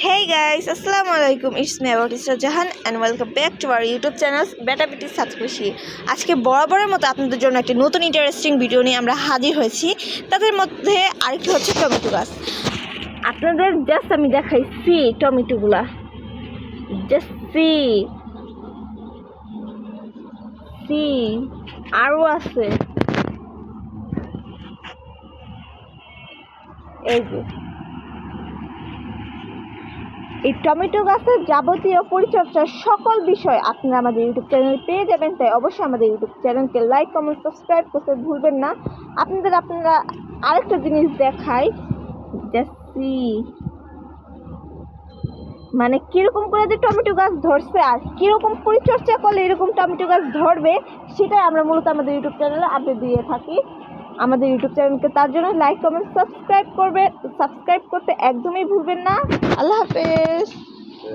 Guys, Assalamu alaikum. It's me about Isra Jahan and welcome back to our YouTube channel Beta Beauty সাতকুশি আজকে বরাবরের মতো আপনাদের জন্য একটি নতুন ইন্টারেস্টিং ভিডিও নিয়ে আমরা হাজির হয়েছি। তাদের মধ্যে আরেকটি হচ্ছে টমেটো গাছ। আপনাদের জাস্ট আমি দেখাইছি টমেটোগুলা। জাস্ট সি সি আরও আছে। এই যে। এই টমেটো গাছের যাবতীয় পরিচর্যার সকল বিষয় আপনারা আমাদের ইউটিউব চ্যানেলে পেয়ে যাবেন, তাই অবশ্যই আমাদের ইউটিউব চ্যানেলকে লাইক কমেন্ট সাবস্ক্রাইব করতে ভুলবেন না। আপনাদের, আপনারা আরেকটা জিনিস দেখাই জাসি মানে কীরকম করে যে টমেটো গাছ ধরছে আর কীরকম পরিচর্যা করলে এরকম টমেটো গাছ ধরবে, সেটাই আমরা মূলত আমাদের ইউটিউব চ্যানেলে আপডেট দিয়ে থাকি। আমাদের ইউটিউব চ্যানেলকে তার জন্য লাইক কমেন্ট সাবস্ক্রাইব করবে। সাবস্ক্রাইব করতে একদমই ভুলবেন না। আল্লাহ হাফেজ।